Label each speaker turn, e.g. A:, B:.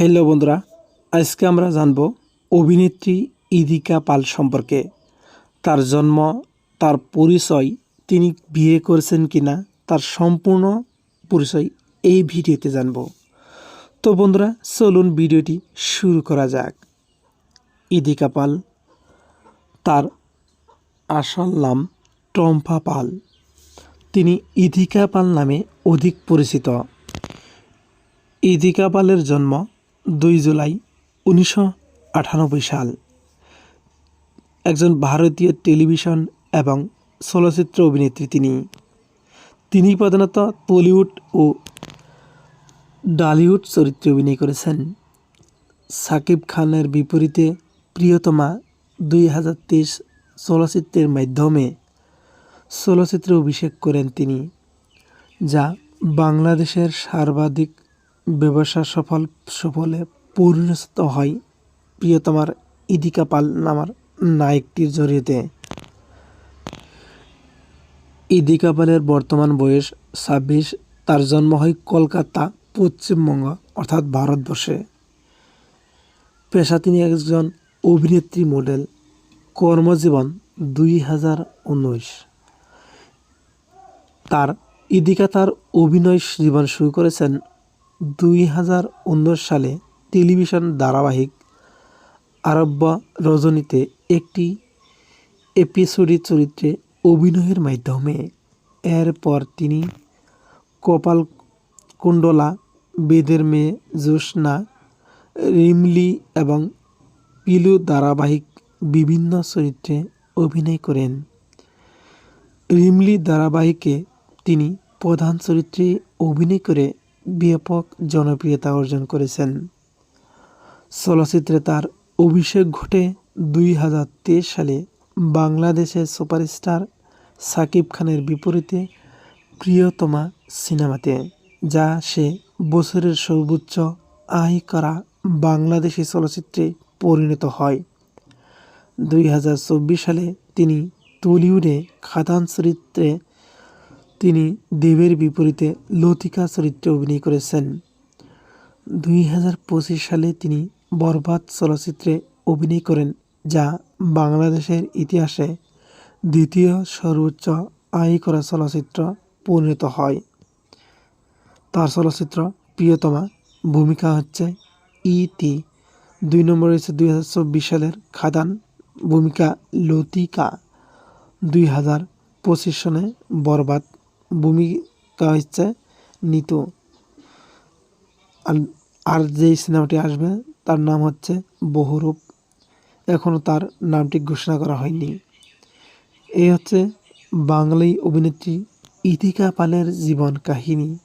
A: Hello বন্ধুরা, আজকে আমরা জানব অভিনেত্রী ইদিকা পাল সম্পর্কে। তার জন্ম, তার পরিচয়, তিনি বিয়ে করেছেন কিনা, তার সম্পূর্ণ পরিচয় এই ভিডিওতে জানব। তো বন্ধুরা, চলুন ভিডিওটি শুরু করা যাক। ইদিকা পাল, তার আসল নাম টম্পা পাল। তিনি ইদিকা পাল নামে অধিক পরিচিত। ইদিকা পালের জন্ম দুই জুলাই, উনিশশো আটানব্বই সাল। একজন ভারতীয় টেলিভিশন এবং চলচ্চিত্র অভিনেত্রী তিনি। তিনি প্রধানত টলিউড ও ডালিউড চরিত্রে অভিনয় করেছেন। সাকিব খানের বিপরীতে প্রিয়তমা দুই হাজার তেইশ চলচ্চিত্রের মাধ্যমে চলচ্চিত্রে অভিষেক করেন তিনি, যা বাংলাদেশের সর্বাধিক ব্যবসা সফল, সফলে পরিণত হয় প্রিয়তমার ইদিকা পাল নামার নায়কটির জড়িয়েতে ইদিকা পালের বর্তমান বয়স ছাব্বিশ, তার জন্ম হয় কলকাতা, পশ্চিমবঙ্গ, অর্থাৎ ভারতবর্ষে। পেশা তিনি একজন অভিনেত্রী মডেল, কর্মজীবন দুই হাজার উনিশ। তার ইদিকা তার অভিনয় জীবন শুরু করেছেন দুই হাজার উনিশ সালে টেলিভিশন ধারাবাহিক আরব্য রজনীতে একটি এপিসোডি চরিত্রে অভিনয়ের মাধ্যমে। এরপর তিনি কপাল কুণ্ডলা, বেদের মেয়ে জ্যোৎস্না, রিমলি এবং পিলু ধারাবাহিক বিভিন্ন চরিত্রে অভিনয় করেন। রিমলি ধারাবাহিকে তিনি প্রধান চরিত্রে অভিনয় করে ব্যাপক জনপ্রিয়তা অর্জন করেছেন। চলচ্চিত্রে তার অভিষেক ঘটে দুই হাজার তেইশ সালে। বাংলাদেশের সুপারস্টার সাকিব খানের বিপরীতে প্রিয়তমা সিনেমাতে, যা সে বছরের সর্বোচ্চ আয় করা বাংলাদেশি চলচ্চিত্রে পরিণত হয়। দুই হাজার চব্বিশ সালে তিনি টলিউডে খাদান চরিত্রে তিনি দেবের বিপরীতে লতিকা চরিত্রে অভিনয় করেছেন। দুই হাজার পঁচিশ সালে তিনি বরবাদ চলচ্চিত্রে অভিনয় করেন, যা বাংলাদেশের ইতিহাসে দ্বিতীয় সর্বোচ্চ আয় করা চলচ্চিত্র পরিণত হয়। তার চলচ্চিত্র প্রিয়তমা, ভূমিকা হচ্ছে ইতি দুই নম্বর হচ্ছে দুই সালের খাদান, ভূমিকা লতিকা। দুই হাজার পঁচিশ সনে বরবাদ। ভূমিকা হচ্ছে নিত। আর আর যেই সিনেমাটি আসবে, তার নাম হচ্ছে বহুরূপ। এখনও তার নামটি ঘোষণা করা হয়নি। এই হচ্ছে বাঙালি অভিনেত্রী ইতিকা পালের জীবন কাহিনী।